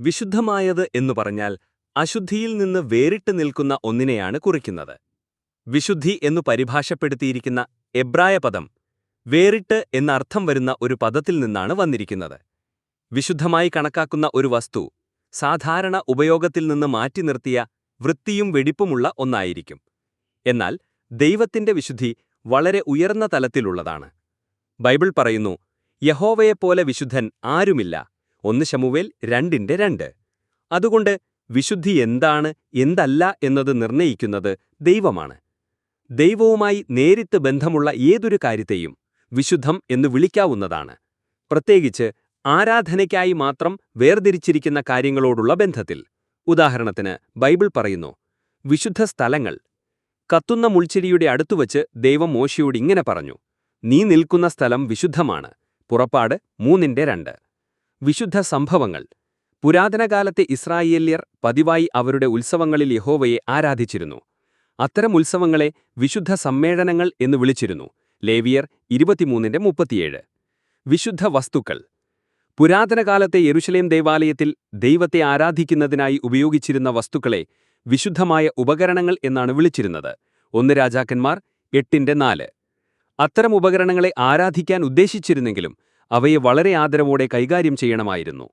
വിശുദ്ധമായത് എന്നു പറഞ്ഞാൽ അശുദ്ധിയിൽ നിന്ന് വേറിട്ട് നിൽക്കുന്ന ഒന്നിനെയാണ് കുറിക്കുന്നത്. വിശുദ്ധി എന്നു പരിഭാഷപ്പെടുത്തിയിരിക്കുന്ന എബ്രായ പദം വേറിട്ട് എന്നർത്ഥം വരുന്ന ഒരു പദത്തിൽ നിന്നാണ് വന്നിരിക്കുന്നത്. വിശുദ്ധമായി കണക്കാക്കുന്ന ഒരു വസ്തു സാധാരണ ഉപയോഗത്തിൽ നിന്ന് മാറ്റി നിർത്തിയ വൃത്തിയും വെടിപ്പുമുള്ള ഒന്നായിരിക്കും. എന്നാൽ ദൈവത്തിന്റെ വിശുദ്ധി വളരെ ഉയർന്ന തലത്തിലുള്ളതാണ്. ബൈബിൾ പറയുന്നു യഹോവയെപ്പോലെ വിശുദ്ധൻ ആരുമില്ല. ഒന്ന് ശമുവേൽ രണ്ടിന്റെ രണ്ട്. അതുകൊണ്ട് വിശുദ്ധി എന്താണ് എന്തല്ല എന്നത് നിർണയിക്കുന്നത് ദൈവമാണ്. ദൈവവുമായി നേരിട്ട് ബന്ധമുള്ള ഏതൊരു കാര്യത്തെയും വിശുദ്ധം എന്ന് വിളിക്കാവുന്നതാണ്. പ്രത്യേകിച്ച് ആരാധനയ്ക്കായി മാത്രം വേർതിരിച്ചിരിക്കുന്ന കാര്യങ്ങളോടുള്ള ബന്ധത്തിൽ. ഉദാഹരണത്തിന് ബൈബിൾ പറയുന്നു വിശുദ്ധ സ്ഥലങ്ങൾ. കത്തുന്ന മുൾച്ചെടിയുടെ അടുത്തുവച്ച് ദൈവം മോശയോട് ഇങ്ങനെ പറഞ്ഞു നീ നിൽക്കുന്ന സ്ഥലം വിശുദ്ധമാണ് പുറപ്പാട് മൂന്നിന്റെ രണ്ട്. വിശുദ്ധ സംഭവങ്ങൾ. പുരാതനകാലത്തെ ഇസ്രായേല്യർ പതിവായി അവരുടെ ഉത്സവങ്ങളിൽ യഹോവയെ ആരാധിച്ചിരുന്നു. അത്തരം ഉത്സവങ്ങളെ വിശുദ്ധ സമ്മേളനങ്ങൾ എന്ന് വിളിച്ചിരുന്നു. ലേവിയർ ഇരുപത്തിമൂന്നിന്റെ മുപ്പത്തിയേഴ്. വിശുദ്ധ വസ്തുക്കൾ. പുരാതനകാലത്തെ യെരുശലേം ദേവാലയത്തിൽ ദൈവത്തെ ആരാധിക്കുന്നതിനായി ഉപയോഗിച്ചിരുന്ന വസ്തുക്കളെ വിശുദ്ധമായ ഉപകരണങ്ങൾ എന്നാണ് വിളിച്ചിരുന്നത്. ഒന്ന് രാജാക്കന്മാർ എട്ടിന്റെ നാല്. അത്തരം ഉപകരണങ്ങളെ ആരാധിക്കാൻ ഉദ്ദേശിച്ചിരുന്നെങ്കിലും അവയെ വളരെ ആദരവോടെ കൈകാര്യം ചെയ്യണമായിരുന്നു